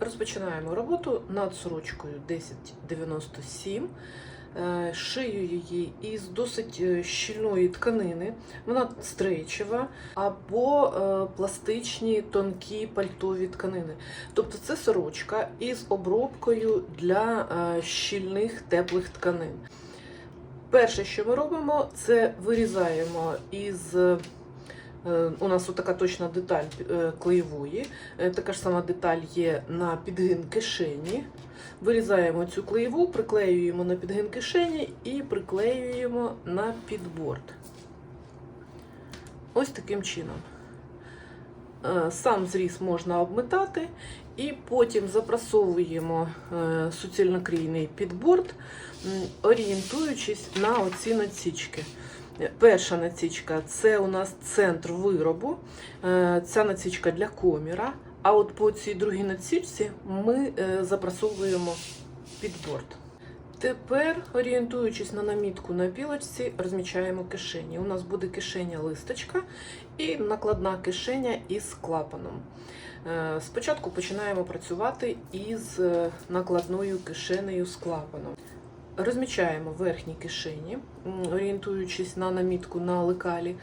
Розпочинаємо роботу над сорочкою 1097. Е, Шию її із досить е, щільної тканини. Вона стрейчева або е, пластичні тонкі пальтові тканини. Тобто це сорочка із обробкою для щільних теплих тканин. Перше, що ми робимо, це вирізаємо із. Е, У нас така точна деталь е, клеєвої. Е, Така ж сама деталь є на підгин кишені. Вирізаємо цю клеєву, приклеюємо на підгин кишені і приклеюємо на підборд. Ось таким чином. Сам зріз можна обметати, і потім запрасовуємо суцільнокрійний підборд, орієнтуючись на оці насічки. Перша насічка це у нас центр виробу. Е, Ця насічка для коміра. А от по цій другій насічці ми е, запрасовуємо підборд. Тепер, орієнтуючись на намітку на білочці, розмічаємо кишені. У нас буде кишеня листочка і накладна кишеня із клапаном. Е, Спочатку починаємо працювати із накладною кишенею з клапаном. Розмічаємо верхні кишені, орієнтуючись на намітку на лекалі.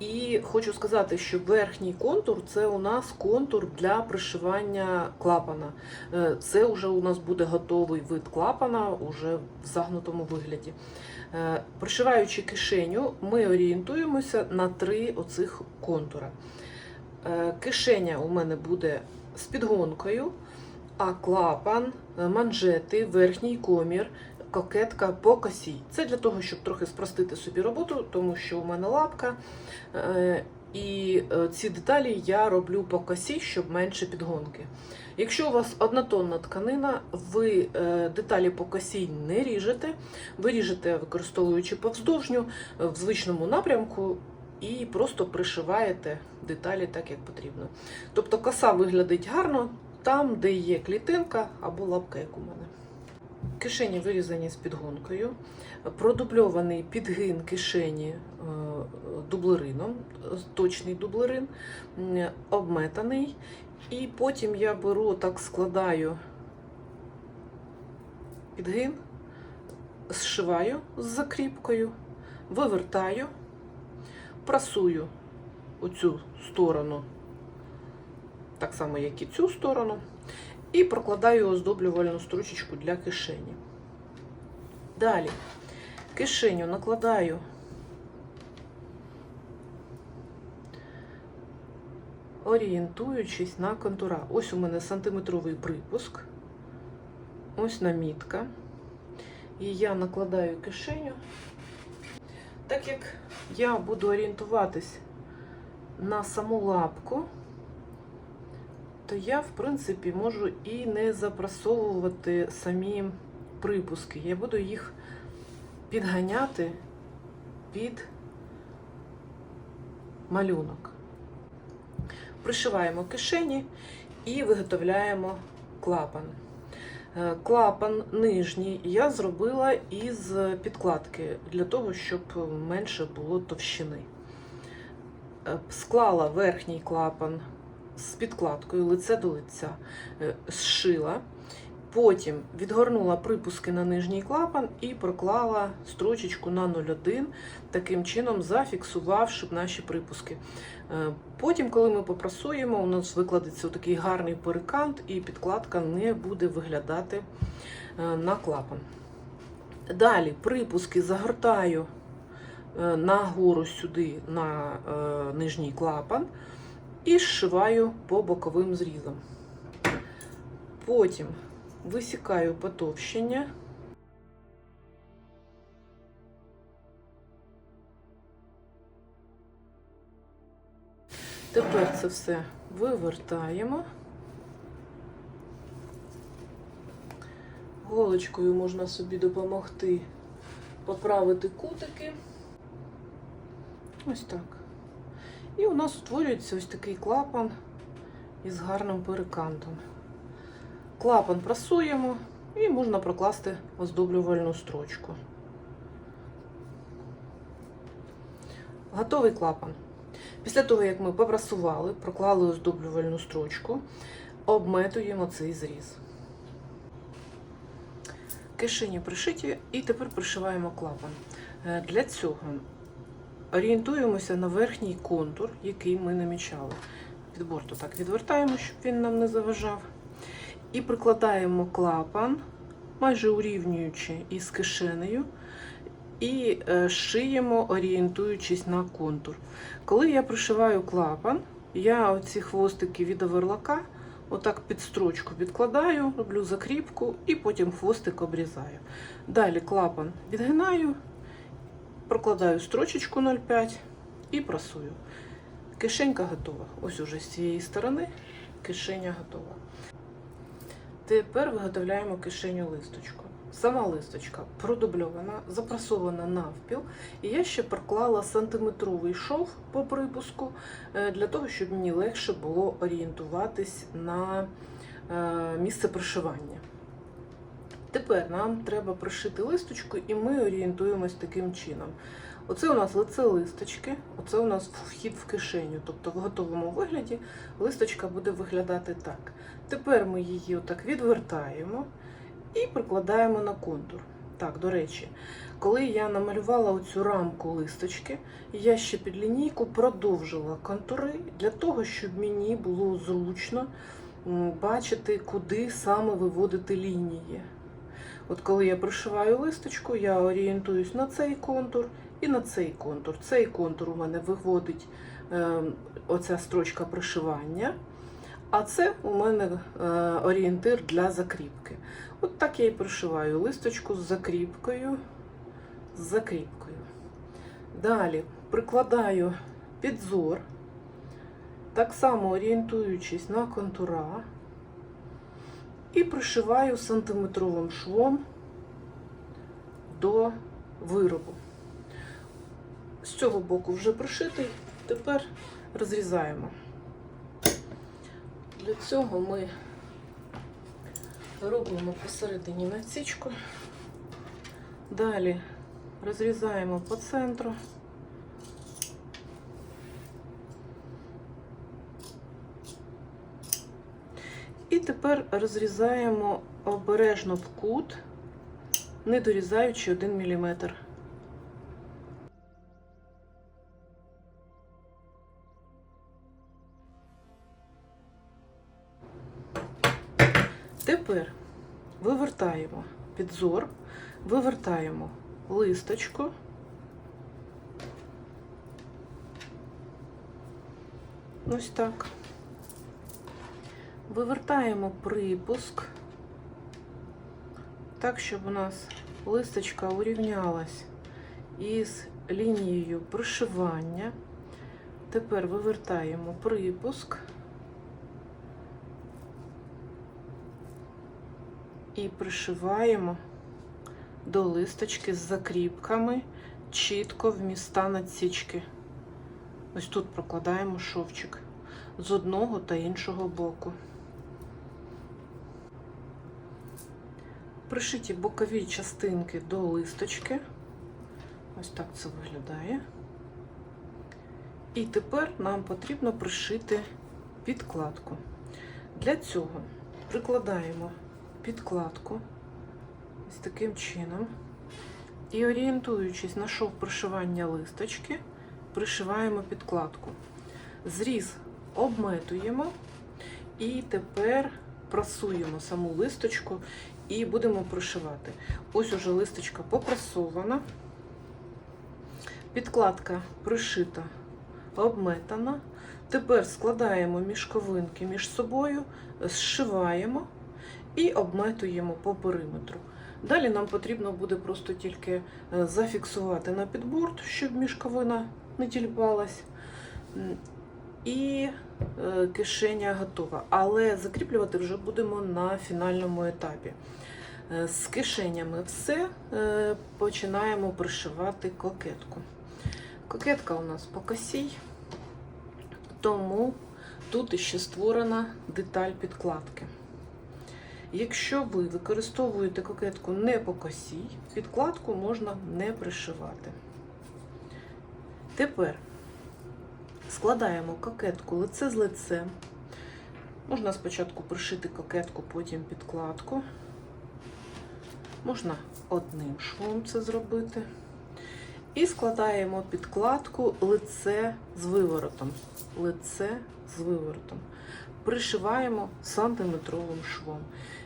І хочу сказати, що верхній контур це у нас контур для пришивання клапана. Е, Це вже у нас буде готовий вид клапана уже в загнутому вигляді. Е, Пришиваючи кишеню, ми орієнтуємося на три оцих контура. Е, Кишеня у мене буде з підгонкою, а клапан, е, манжети, верхній комір, кокетка по косі. Це для того, щоб трохи спростити собі роботу, тому що у мене лапка. е, І е, ці деталі я роблю по косі, щоб менше підгонки. Якщо у вас однотонна тканина, ви деталі по косі не ріжете, ви ріжете, використовуючи повздовжню в звичному напрямку і просто пришиваєте деталі так, як потрібно. Тобто коса виглядить гарно там, де є клітинка або лапка, як у мене. Кишені вирізані з підгонкою, продубльований підгин кишені е, дублерином, точний дублерин, обметаний. І потім я беру, так складаю підгин, зшиваю з закріпкою, вивертаю, прасую оцю сторону, так само, як і цю сторону, і прокладаю оздоблювальну стручечку для кишені. Далі кишеню накладаю орієнтуючись на контура. Ось у мене сантиметровий припуск, ось намітка. І я накладаю кишеню. Так як я буду орієнтуватись на саму лапку, то я, в принципі, можу і не запрасовувати самі припуски. Я буду їх підганяти під малюнок. Пришиваємо кишені і виготовляємо клапан. Е, Клапан нижній я зробила із підкладки для того, щоб менше було товщини. Е, Склала верхній клапан з підкладкою лице до лиця, е, зшила. Потім відгорнула припуски на нижній клапан і проклала строчечку на 0,1, таким чином зафіксувавши наші припуски. Е, Потім, коли ми попрасуємо, у нас викладеться такий гарний перекант, і підкладка не буде виглядати е, на клапан. Далі припуски загортаю нагору сюди на нижній клапан і зшиваю по боковим зрізам. Потім висікаю потовщення. Тепер це все вивертаємо. Голочкою можна собі допомогти поправити кутики. Ось так. І у нас утворюється ось такий клапан із гарним перекантом. Клапан прасуємо і можна прокласти оздоблювальну строчку. Готовий клапан. Після того, як ми попрасували, проклали оздоблювальну строчку, обметуємо цей зріз. Кишені пришиті і тепер пришиваємо клапан. Е, Для цього орієнтуємося на верхній контур, який ми намічали. Від борту так відвертаємо, щоб він нам не заважав. І прикладаємо клапан, майже урівнюючи із кишенею, і е, шиємо, орієнтуючись на контур. Коли я пришиваю клапан, я оці хвостики від оверлака отак під строчку підкладаю, роблю закріпку і потім хвостик обрізаю. Далі клапан відгинаю, прокладаю строчечку 0,5 і прасую. Кишенька готова. Ось уже з цієї сторони кишеня готова. Тепер виготовляємо кишеню листочку. Сама листочка продубльована, запрасована навпіл, і я ще проклала сантиметровий шов по припуску е, для того, щоб мені легше було орієнтуватись на е, місце пришивання. Тепер нам треба пришити листочку, і ми орієнтуємось таким чином. Оце у нас лице листочки, оце у нас вхід в кишеню. Тобто в готовому вигляді листочка буде виглядати так. Тепер ми її отак відвертаємо і прикладаємо на контур. Так, до речі, коли я намалювала оцю рамку листочки, я ще під лінійку продовжила контури для того, щоб мені було зручно бачити, куди саме виводити лінії. От коли я пришиваю листочку, я орієнтуюсь на цей контур і на цей контур. Цей контур у мене виводить е, оця строчка пришивання, а це у мене е, орієнтир для закріпки. От так я і пришиваю листочку з закріпкою. З закріпкою. Далі прикладаю підзор, так само орієнтуючись на контура, і пришиваю сантиметровим швом до виробу. З цього боку вже пришитий, тепер розрізаємо. Для цього ми робимо посередині насічку, далі розрізаємо по центру. І тепер розрізаємо обережно в кут, не дорізаючи 1 мм. Тепер вивертаємо підзор, вивертаємо листочку. Ось так. Вивертаємо припуск, так, щоб у нас листочка урівнялась із лінією пришивання. Тепер вивертаємо припуск і пришиваємо до листочки з закріпками чітко в міста надсічки. Ось тут прокладаємо шовчик з одного та іншого боку. Пришиті бокові частинки до листочки. Ось так це виглядає. І тепер нам потрібно пришити підкладку. Для цього прикладаємо підкладку ось таким чином. І орієнтуючись на шов пришивання листочки, пришиваємо підкладку. Зріз обметуємо і тепер прасуємо саму листочку і будемо пришивати. Ось уже листочка попрасована, підкладка пришита, обметана. Тепер складаємо мішковинки між собою, зшиваємо і обметуємо по периметру. Далі нам потрібно буде просто тільки е, зафіксувати на підборд, щоб мішковина не тільпалась. І е, кишеня готова. Але закріплювати вже будемо на фінальному етапі. Е, З кишенями все. Е, Починаємо пришивати кокетку. Кокетка у нас по косій, тому тут іще створена деталь підкладки. Якщо ви використовуєте кокетку не по косій, підкладку можна не пришивати. Тепер складаємо кокетку лице з лицем. Можна спочатку пришити кокетку, потім підкладку. Можна одним швом це зробити. І складаємо підкладку лице з виворотом. Лице з виворотом. Пришиваємо сантиметровим швом.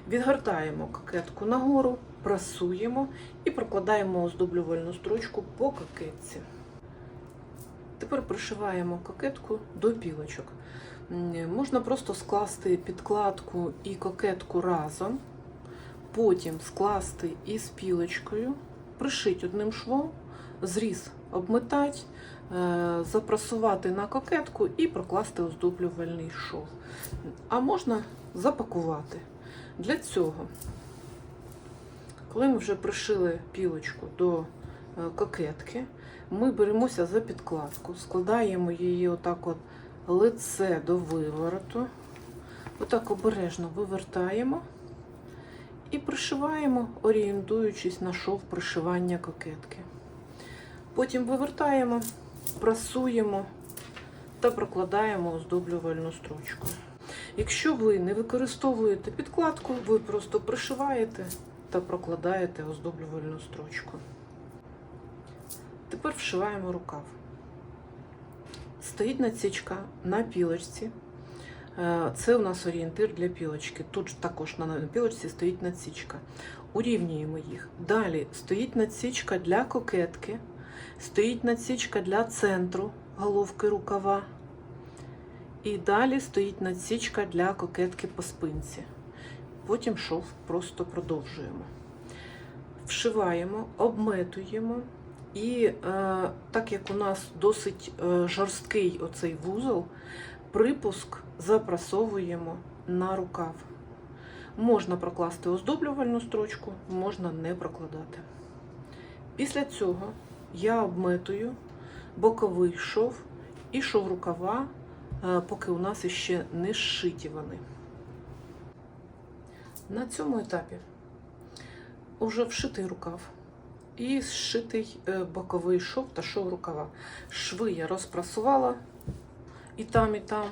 Відгортаємо кокетку нагору, прасуємо і прокладаємо оздоблювальну строчку по кокетці. Тепер пришиваємо кокетку до пілочок. М, Можна просто скласти підкладку і кокетку разом, потім скласти із пілочкою, пришити одним швом, зріз обметати, е, запрасувати на кокетку і прокласти оздоблювальний шов. А можна запакувати. Для цього, коли ми вже пришили пілочку до е, кокетки, ми беремося за підкладку, складаємо її отак от лице до вивороту, отак обережно вивертаємо і пришиваємо, орієнтуючись на шов пришивання кокетки. Потім вивертаємо, прасуємо та прокладаємо оздоблювальну строчку. Якщо ви не використовуєте підкладку, ви просто пришиваєте та прокладаєте оздоблювальну строчку. Тепер вшиваємо рукав. Стоїть надсічка на пілочці. Е, Це у нас орієнтир для пілочки. Тут також на пілочці стоїть надсічка. Урівнюємо їх. Далі стоїть надсічка для кокетки, стоїть надсічка для центру головки рукава. І далі стоїть надсічка для кокетки по спинці. Потім шов просто продовжуємо. Вшиваємо, обметуємо. І е, так як у нас досить е, жорсткий оцей вузол, припуск запрасовуємо на рукав. Можна прокласти оздоблювальну строчку, можна не прокладати. Після цього я обметую боковий шов і шов рукава, е, поки у нас іще не зшиті вони. На цьому етапі вже вшитий рукав і зшитий е, боковий шов та шов рукава. Шви я розпрасувала і там, і там,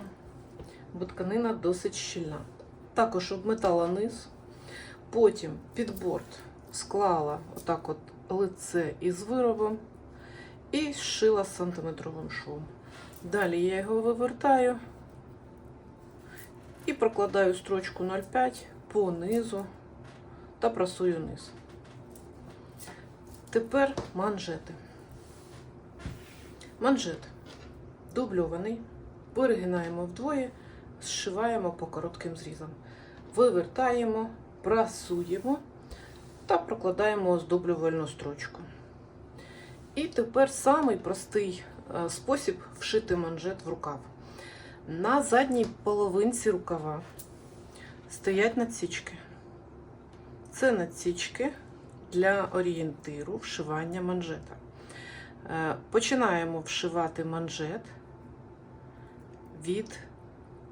бо тканина досить щільна. Також обметала низ, потім під борт склала отак от лице із виробом і зшила сантиметровим швом. Далі я його вивертаю і прокладаю строчку 0,5 по низу та прасую низ. Тепер манжети. Манжет дубльований, перегинаємо вдвоє, зшиваємо по коротким зрізам. Вивертаємо, прасуємо та прокладаємо оздоблювальну строчку. І тепер самий простий е, спосіб вшити манжет в рукав. На задній половинці рукава стоять надсічки. Це надсічки для орієнтиру вшивання манжета. Е, Починаємо вшивати манжет від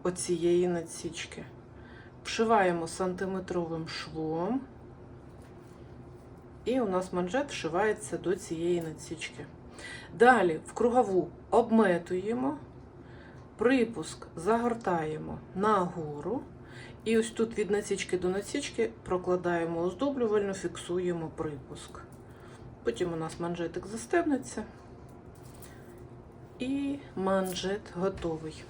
оцієї надсічки. Вшиваємо сантиметровим швом, і у нас манжет вшивається до цієї надсічки. Далі в кругову обметуємо, припуск загортаємо нагору. І ось тут від насічки до насічки прокладаємо оздоблювальну, фіксуємо припуск. Потім у нас манжетик застебнеться. І манжет готовий.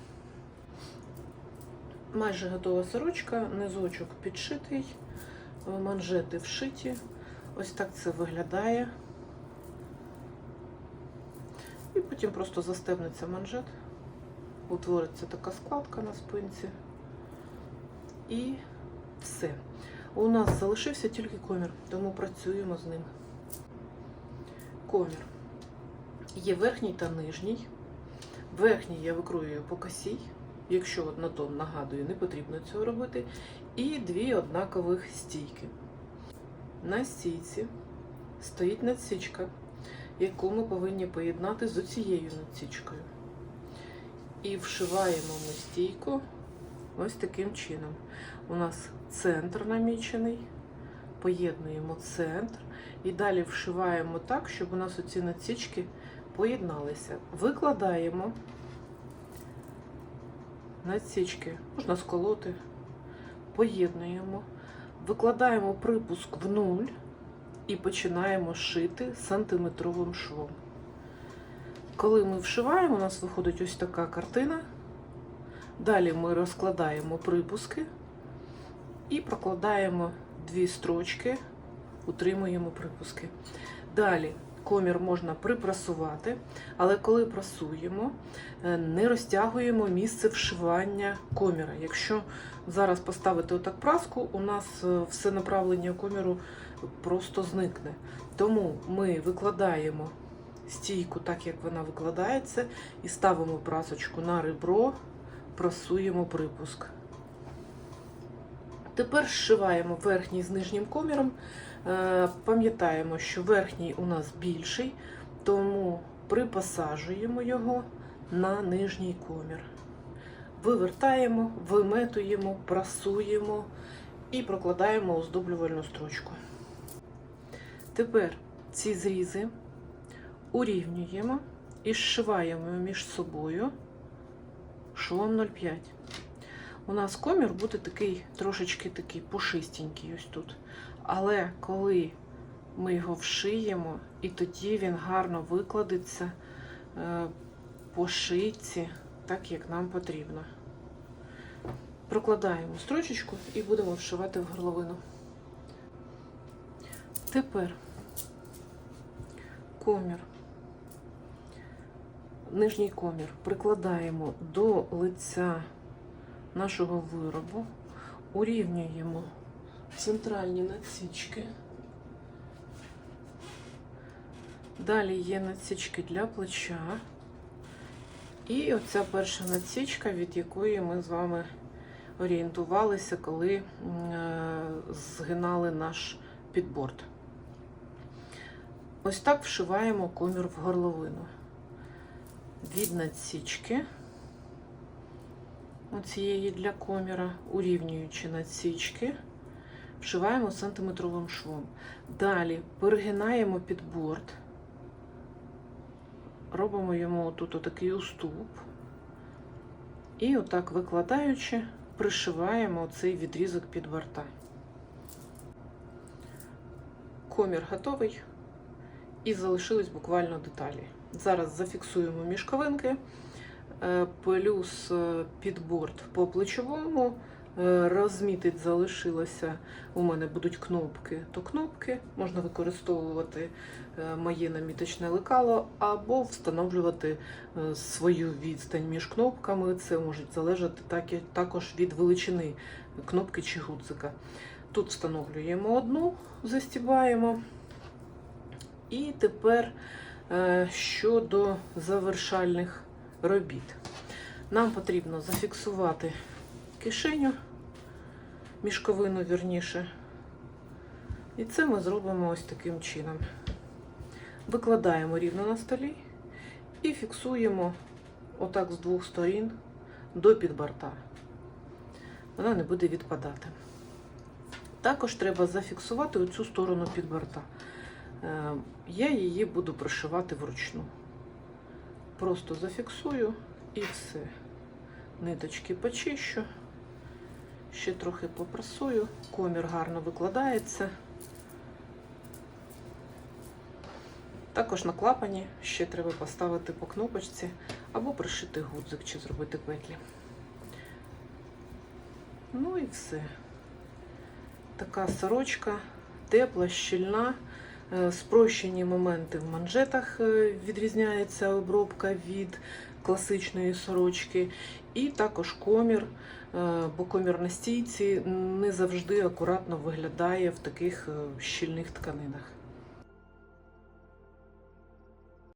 Майже готова сорочка, низочок підшитий, манжети вшиті. Ось так це виглядає. І потім просто застебнеться манжет, утвориться така складка на спинці. І все. У нас залишився тільки комір, тому працюємо з ним. Комір. Є верхній та нижній. Верхній я викрою по косій. Якщо на тон нагадую, не потрібно цього робити. І дві однакових стійки. На стійці стоїть надсічка, яку ми повинні поєднати з оцією надсічкою. І вшиваємо ми стійку ось таким чином. У нас центр намічений, поєднуємо центр і далі вшиваємо так, щоб у нас оці надсічки поєдналися. Викладаємо надсічки можна сколоти, поєднуємо, викладаємо припуск в нуль і починаємо шити сантиметровим швом. Коли ми вшиваємо, у нас виходить ось така картина. Далі ми розкладаємо припуски і прокладаємо дві строчки, утримуємо припуски. Далі комір можна припрасувати, але коли прасуємо, е, не розтягуємо місце вшивання коміра. Якщо зараз поставити отак праску, у нас е, все направлення коміру просто зникне. Тому ми викладаємо стійку так, як вона викладається, і ставимо прасочку на ребро, прасуємо припуск. Тепер зшиваємо верхній з нижнім коміром. Е, Пам'ятаємо, що верхній у нас більший, тому припосаджуємо його на нижній комір. Вивертаємо, виметуємо, прасуємо і прокладаємо оздоблювальну строчку. Тепер ці зрізи урівнюємо і зшиваємо між собою швом 0,5. У нас комір буде такий трошечки такий пушистенький ось тут. Але коли ми його вшиємо, і тоді він гарно викладеться е, по шийці, так як нам потрібно. Прокладаємо строчечку і будемо вшивати в горловину. Тепер комір, нижній комір прикладаємо до лиця нашого виробу, урівнюємо центральні надсічки. Далі є надсічки для плеча. І оця перша надсічка, від якої ми з вами орієнтувалися, коли е, згинали наш підборд. Ось так вшиваємо комір в горловину. Від надсічки оцієї для коміра, урівнюючи надсічки, вшиваємо сантиметровим швом. Далі перегинаємо підборд, робимо йому тут отакий уступ. І отак викладаючи, пришиваємо цей відрізок під борта. Комір готовий. І залишились буквально деталі. Зараз зафіксуємо мішковинки, плюс е, підборд по плечовому. Е, Розмітить залишилося, у мене будуть кнопки, то кнопки можна використовувати е, моє наміточне лекало, або встановлювати е, свою відстань між кнопками. Це може залежати також від величини кнопки чи гудзика. Тут встановлюємо одну, застібаємо. І тепер е, щодо завершальних робіт. Нам потрібно зафіксувати кишеню, мішковину вірніше. І це ми зробимо ось таким чином. Викладаємо рівно на столі і фіксуємо отак з двох сторін до підборта. Вона не буде відпадати. Також треба зафіксувати оцю сторону підборта. Е, Я її буду пришивати вручну. Просто зафіксую і все. Ниточки почищу, ще трохи попрасую, комір гарно викладається. Також на клапані ще треба поставити по кнопочці або пришити гудзик чи зробити петлі. Ну і все. Така сорочка тепла, щільна. Е, Спрощені моменти в манжетах е, відрізняється обробка від класичної сорочки. І також комір, е, бо комір на стійці не завжди акуратно виглядає в таких щільних тканинах.